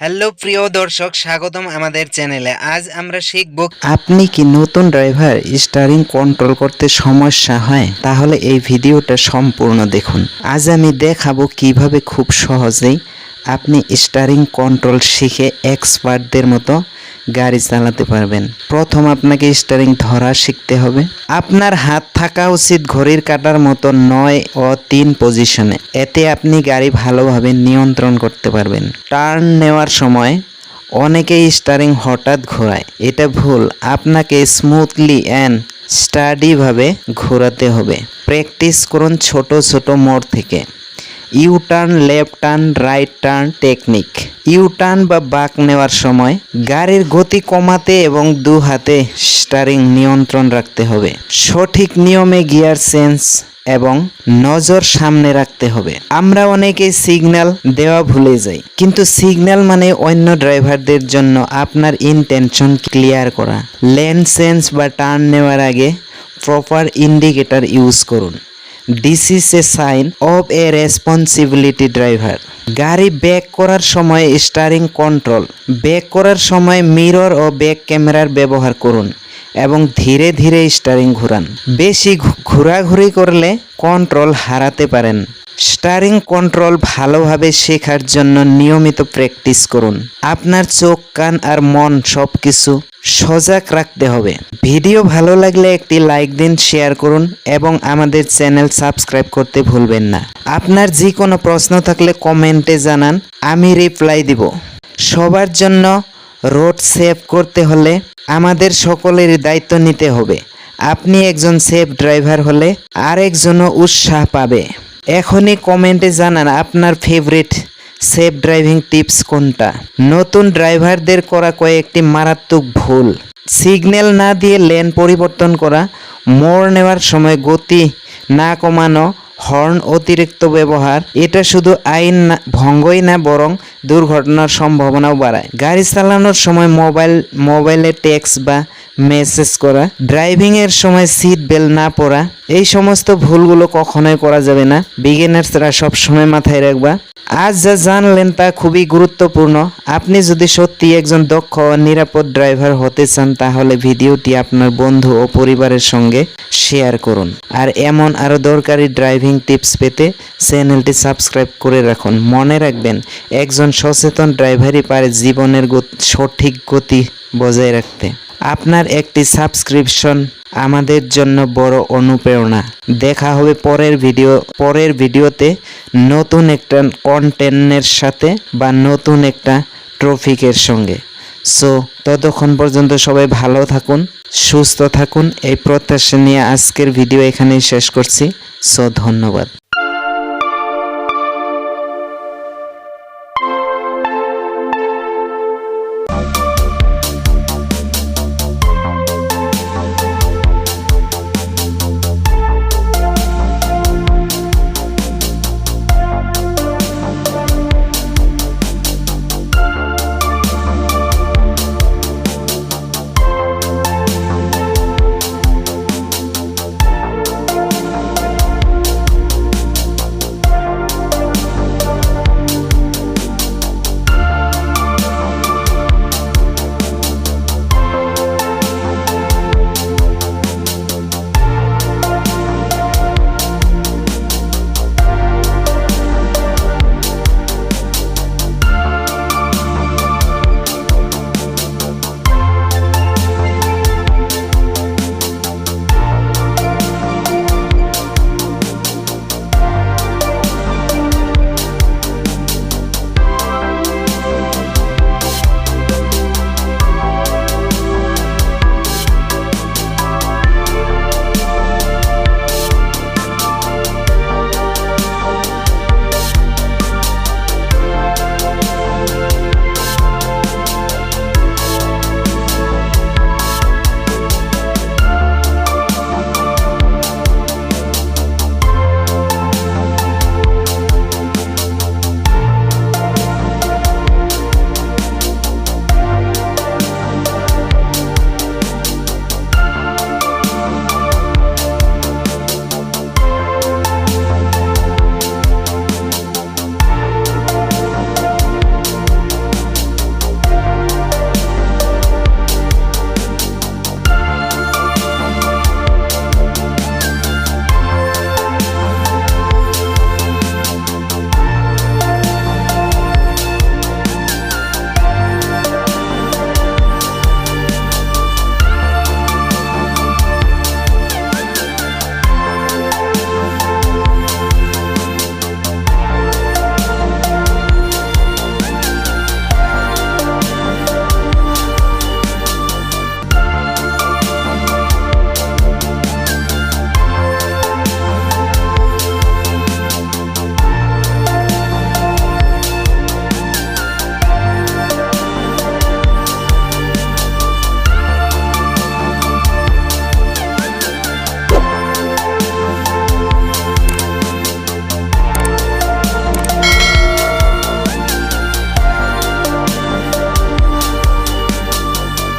Hello প্রিয় দর্শক, স্বাগতম আমাদের চ্যানেলে। আজ আমরা শিখব আপনি কি নতুন ড্রাইভার স্টারিং কন্ট্রোল করতে সমস্যা হয়? তাহলে এই ভিডিওটা সম্পূর্ণ দেখুন। আজ আমি দেখাবো কীভাবে খুব সহজেই আপনি স্টারিং কন্ট্রোল শিখে এক্সপার্টদের মতো গাড়ি চালাতে পারবেন। প্রথম আপনাকে স্টারিং ধরা শিখতে হবে। আপনার হাত থাকা উচিত ঘড়ির কাটার মতো নয় ও তিন পজিশনে এতে আপনি গাড়ি ভালোভাবে নিয়ন্ত্রণ করতে পারবেন। টার্ন নেওয়ার সময় অনেকেই স্টারিং হঠাৎ ঘোরায়। এটা ভুল। আপনাকে স্মুথলি অ্যান্ড স্টাডিভাবে ঘোরাতে হবে। প্র্যাকটিস করুন ছোট ছোট মোড় থেকে। U turn left turn right turn technique. U turn বা বাঁক নেওয়ার সময় গাড়ির গতি কমাতে এবং দু হাতে স্টারিং নিয়ন্ত্রণ রাখতে হবে। সঠিক নিয়মে গিয়ার সেন্স এবং নজর সামনে রাখতে হবে। আমরা অনেকেই সিগন্যাল দেওয়া ভুলে যাই, কিন্তু সিগন্যাল মানে অন্য ড্রাইভারদের জন্য আপনার ইনটেনশন ক্লিয়ার করা। লেন সেন্স বা টার্ন নেওয়ার আগে প্রপার ইন্ডিকেটর ইউজ করুন। This is a sign of a responsibility driver গাড়ি ব্যাক করার সময় স্টারিং কন্ট্রোল ব্যাক করার সময় মিরর ও ব্যাক ক্যামেরার ব্যবহার করুন এবং ধীরে ধীরে স্টারিং ঘুরান। বেশি ঘোরাঘুরি করলে কন্ট্রোল হারাতে পারেন। স্টারিং কন্ট্রোল ভালোভাবে শেখার জন্য নিয়মিত প্র্যাকটিস করুন। আপনার চোখ, কান আর মন সব কিছু সজাগ রাখতে হবে। ভিডিও ভালো লাগলে একটি লাইক দিন, শেয়ার করুন এবং আমাদের চ্যানেল সাবস্ক্রাইব করতে ভুলবেন না। আপনার যে কোনো প্রশ্ন থাকলে কমেন্টে জানান, আমি রিপ্লাই দিব। সবার জন্য রোড সেভ করতে হলে আমাদের সকলের দায়িত্ব নিতে হবে। আপনি একজন সেফ ড্রাইভার হলে আরেকজনও উৎসাহ পাবে। এখনই কমেন্টে জানান আপনার ফেভারিট সেফ ড্রাইভিং টিপস কোনটা? নতুন ড্রাইভারদের করা কয়েকটি মারাত্মক ভুল। সিগন্যাল না দিয়ে লেন পরিবর্তন করা, মোড় নেওয়ার সময় গতি না কমানো হর্ন অতিরিক্ত ব্যবহার, এটা শুধু আইন ভঙ্গই না, বরং দুর্ঘটনার সম্ভাবনাও বাড়ায়। গাড়ি চালানোর সময় মোবাইল, মোবাইলে টেক্সট বা মেসেজ করা ড্রাইভিং এর সময় সিট বেল্ট না পরা, এই সমস্ত ভুলগুলো কখনোই করা যাবে না। বিগিনার্সরা সব সময় মাথায় রাখবা, আজ যা জানলেন তা খুবই গুরুত্বপূর্ণ। আপনি যদি সত্যি একজন দক্ষ ও নিরাপদ ড্রাইভার হতে চান, তাহলে ভিডিওটি আপনার বন্ধু ও পরিবারের সঙ্গে শেয়ার করুন। আর এমন আরও দরকারি ড্রাইভিং টিপস পেতে চ্যানেলটি সাবস্ক্রাইব করে রাখুন। মনে রাখবেন, একজন সচেতন ড্রাইভারই পারে জীবনের সঠিক গতি বজায় রাখতে। আপনার একটি সাবস্ক্রিপশন আমাদের জন্য বড় অনুপ্রেরণা। দেখা হবে পরের ভিডিও, পরের ভিডিওতে নতুন একটা কন্টেন্টের সাথে বা নতুন একটা ট্রফিকের সঙ্গে। সো ততক্ষণ পর্যন্ত সবাই ভালো থাকুন, সুস্থ থাকুন। এই প্রত্যাশা নিয়ে আজকের ভিডিও এখানেই শেষ করছি। সো ধন্যবাদ।